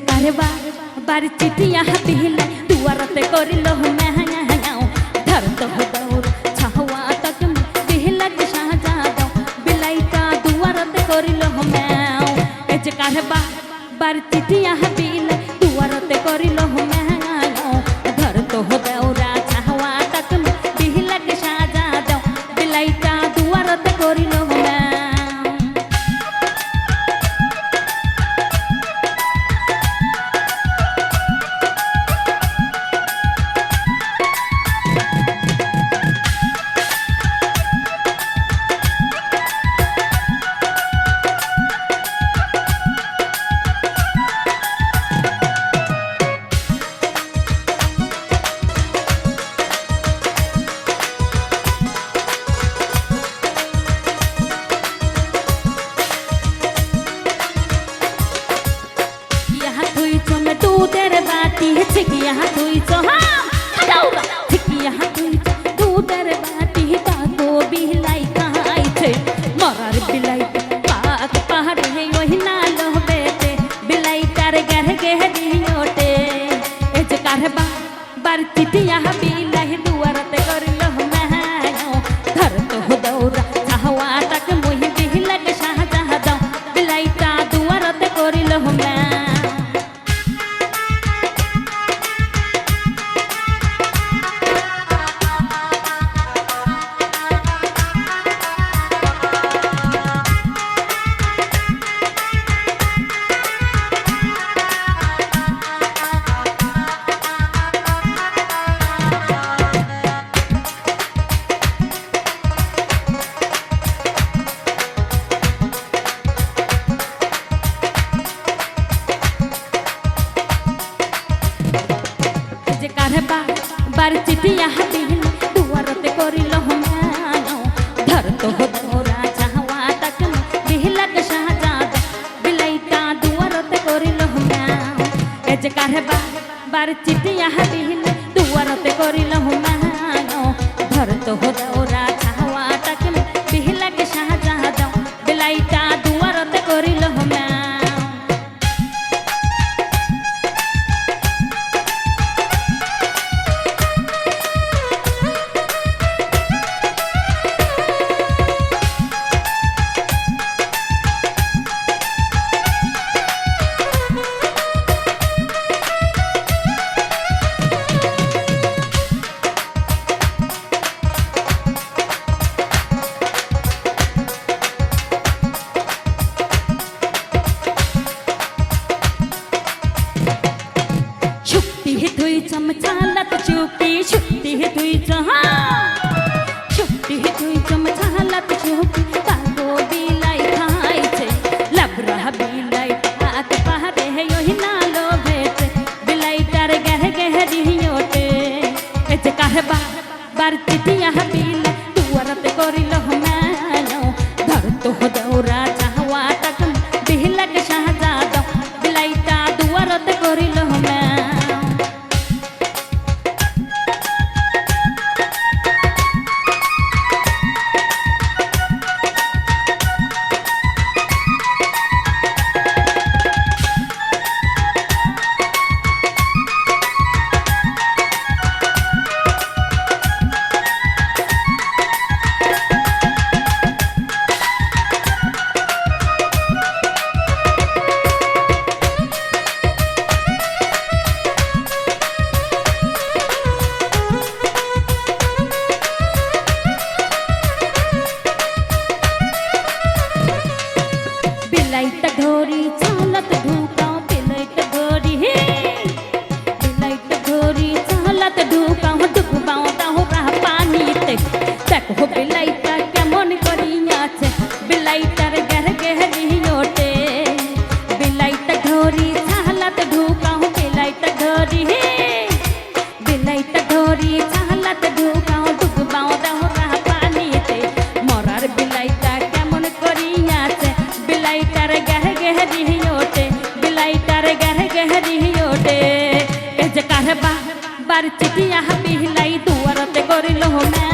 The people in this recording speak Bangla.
কারবা বাড়ি চিঠিয়া বিহিলা দুয়ারতে করিল মেহাও ধর তো দৌড় ছাহওয়া তক বিহিলা সাজা দাও বিলাইটা দুয়ারতে করিল ম্যাও এ যে কারবা বাড়ি চিঠিয়া দুধের বাটি ছিকিয়া তুই চহা ছিকিয়া তুই দুধের বাটি কাকো বিলাই খাইছে মরার বিলাই। যে কারবা বার চিঠিয়া দিল দুয়ারতে করিল হমানো ধর তো ধরা চাহওয়া তক বিহলক শাহজাদ বিলাইটা দুয়ারতে করিল হমানো এ যে কারবা বার চিঠিয়া দিল দুয়ারতে করিল হমানো ধর তো ধরা চমচালাত চুপি সত্যি তুই চাহা সত্যি তুই চমচালাত চুপি তাগো বিলাই খাইছে লাবরা বিলাই হাত পাহাড়ে হে ওহি নালো ভেতে বিলাই তার গহ গহ দিহিওতে এতে কাহবা বারতি দিয়া বিলাই তুয়ারাতে করিল হমানো ধর তো হদৌরা চিঠিয়া বিহলাই দুয়ারতে করিল তো